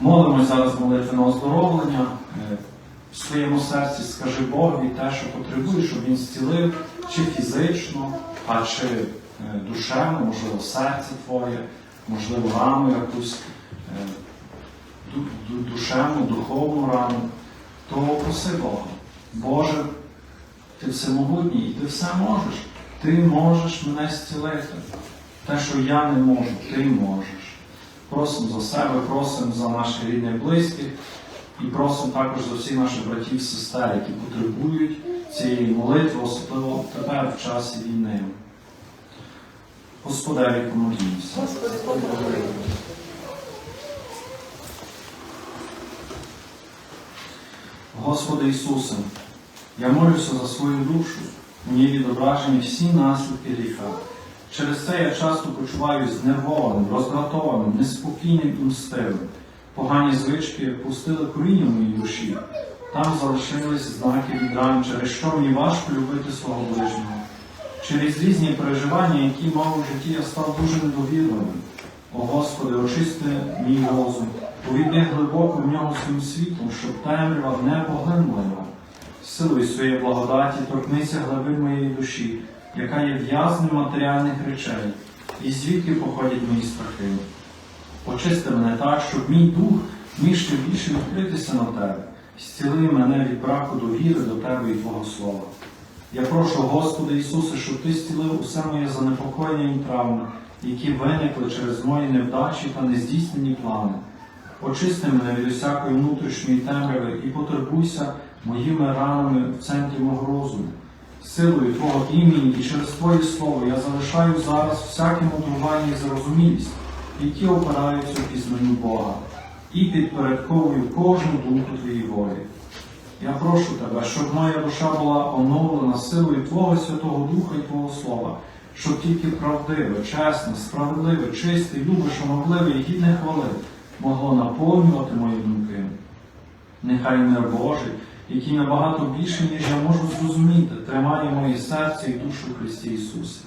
Молимось зараз молитви на оздоровлення. Е, В своєму серці скажи Богові те, що потребуєш, щоб він зцілив чи фізично, а чи е, душевно, можливо, серце твоє, можливо, рану якусь е, ду- ду- душевну, духовну рану, то проси Бога. Боже, ти всемогутній і ти все можеш. Ти можеш мене зцілити. Те, що я не можу, ти можеш. Просимо за себе, просимо за наших рідних близьких і просимо також за всіх наших братів і сестер, які потребують цієї молитви, особливо тепер в часі війни. Господеві помолімося. Господи, Ісусе, я молюся за свою душу, у ній відображені всі наслідки гріха. Через це я часто почуваюся знервованим, роздратованим, неспокійним і мстивим. Погані звички пустили коріння в моїй душі. Там залишились знаки від ран, через що мені важко любити свого ближнього. Через різні переживання, які мав у житті, я став дуже недовірливим. О Господи, очисти мій розум, увійди глибоко в нього своїм світлом, щоб темрява не поглинула його. Силою своєї благодаті торкнися глибин моєї душі, яка є в'язнем матеріальних речей, і звідки походять мої страхи. Очисти мене так, щоб мій дух міг ще більше відкритися на тебе, зціли мене від браку довіри до тебе і Твого Слова. Я прошу, Господи Ісусе, щоб Ти зцілив усе моє занепокоєння і травми, які виникли через мої невдачі та нездійснені плани. Очисти мене від усякої внутрішньої темряви і потурбуйся моїми ранами в центрі мого розуму. Силою Твого імені і через Твоє Слово я залишаю зараз всяке мудрування і зрозумілість, які опираються в пізнанню Бога, і підпорядковую кожну думку Твоїй волі. Я прошу тебе, щоб моя душа була оновлена силою Твого Святого Духа і Твого Слова, щоб тільки правдиве, чесне, справедливе, чисте, любе, шанобливе і гідне хвали могло наповнювати мої думки. Нехай мир Божий, який набагато більше, ніж я можу зрозуміти, тримає моє серце і душу Христі Ісусі.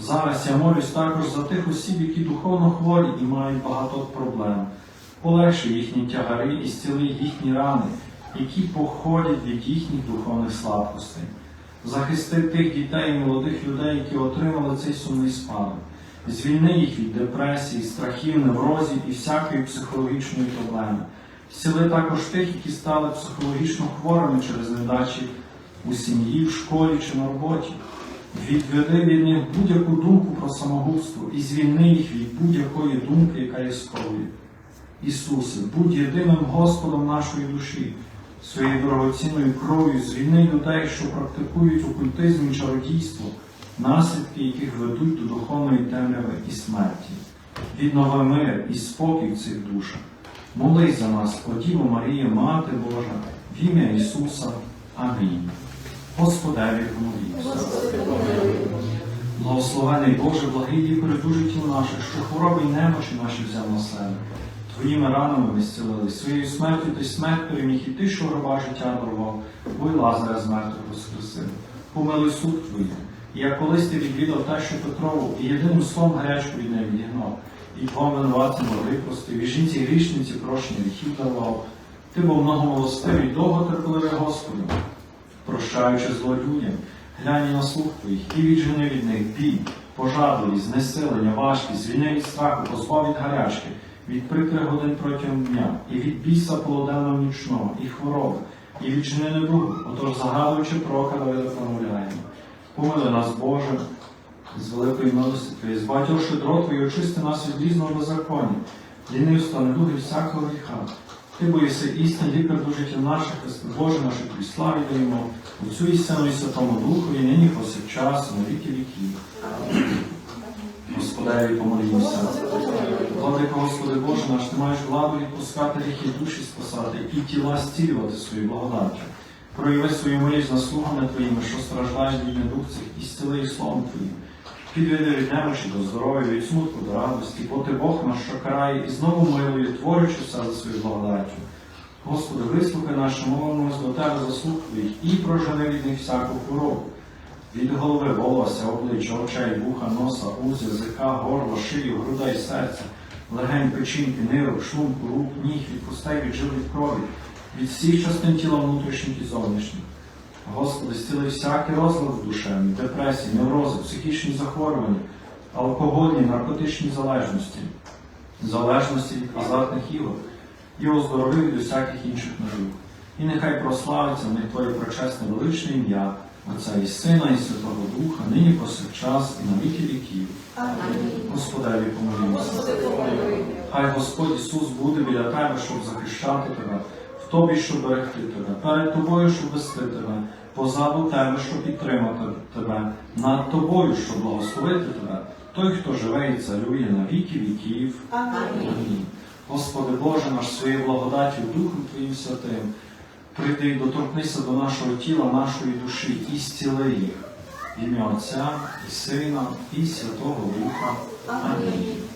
Зараз я молюсь також за тих осіб, які духовно хворі і мають багато проблем. Полегши їхні тягари і зціли їхні рани, які походять від їхніх духовних слабкостей. Захисти тих дітей і молодих людей, які отримали цей сумний спадок. Звільни їх від депресії, страхів, неврозів і всякої психологічної проблеми. Зціли також тих, які стали психологічно хворими через недачі у сім'ї, в школі чи на роботі. Відведи від них будь-яку думку про самогубство і звільни їх від будь-якої думки, яка є сковує. Ісусе, будь єдиним Господом нашої душі, своєю дорогоцінною кров'ю звільни людей, що практикують окультизм і чародійство, наслідки яких ведуть до духовної темряви і смерті. Віднови мир і спокій в цих душах. Молись за нас, о Діво Марія, Мати Божа, в ім'я Ісуса. Амінь. Господеві помолімся. Благословений Боже, благий дуже тіл наших, що хвороби й немочі наші взяв на себе. Твоїми ранами ми зцілили, своєю смертю ти смерть переміг, і ти, що раба життя дарував, бо й Лазаря з мертвих воскресив. Помилуй суд твій. І як колись ти відвідав те, що Петрову, і єдиним словом гарячку від неї відігнав, і води простив, і жінці грішниці прощення гріхів дарував. Ти був многомилостивий, довго терпеливий Господи, прощаючи зло людям, глянь на слух твоїх, і віджени від них біль, пожадливі, знесилення, важкість, звільни від страху, позбав від гарячки, від прикрих годин протягом дня, і від біса полуденного нічного, і хвороби, і відчини недугу, отож загадуючи пророка Давида промовляємо. Помили нас, Боже, з великої милості Твоєї, збагатьовши дрот Твої, очисти нас від різного беззаконня, лінивства, недуги всякого гріха. Ти боїшся істин, лікар до життя наших, Боже наш, Тобі славі даємо, Отцю і Сину і Святому Духу, і нині повсякчас, і на віки віків. Господеві помолімося. Владико Господи Боже наш, ти маєш владу відпускати гріхи душі спасати і тіла зцілювати свою благодаттю. Прояви свою милість заслугами Твоїми, що страждають від недух цих, і зціли їх словом Твоїм. Підведи від немочі до здоров'я, від смутку до радості, бо ти Бог наш, що і знову милує, творючи все за свою благодаттю. Господи, вислухай нашу молимось до Тебе Твоїх і прожени від них всяку хворобу. Від голови волосся, обличчя, очей, вуха, носа, уз, язика, горла, шию, грудей, серця, легень, печінки, нирок, шлунку, рук, ніг, від костей, від жил, від крові, від всіх частин тіла внутрішніх і зовнішніх. Господи, зціли всякий розлад душевний, депресії, неврози, психічні захворювання, алкогольні, наркотичні залежності, залежності від азартних ігор і оздорови від усяких інших нажив. І нехай прославиться в них Твоє пречесне величне ім'я, Отця і Сина, і Святого Духа, нині повсякчас і на віки віків. Господеві помолімося. Господи, помилуй. Хай Господь Ісус буде біля тебе, щоб захищати тебе, в тобі, щоб берегти тебе, перед тобою, щоб вести тебе, позаду тебе, щоб підтримати тебе, над тобою, щоб благословити тебе, той, хто живе і царює на віки віків. Амінь. Господи Боже наш своєю благодаттю Духом Твоїм Святим, прийди і доторкнися до нашого тіла, нашої душі і зціли їх. В ім'я Отця і Сина і Святого Духа. Амінь.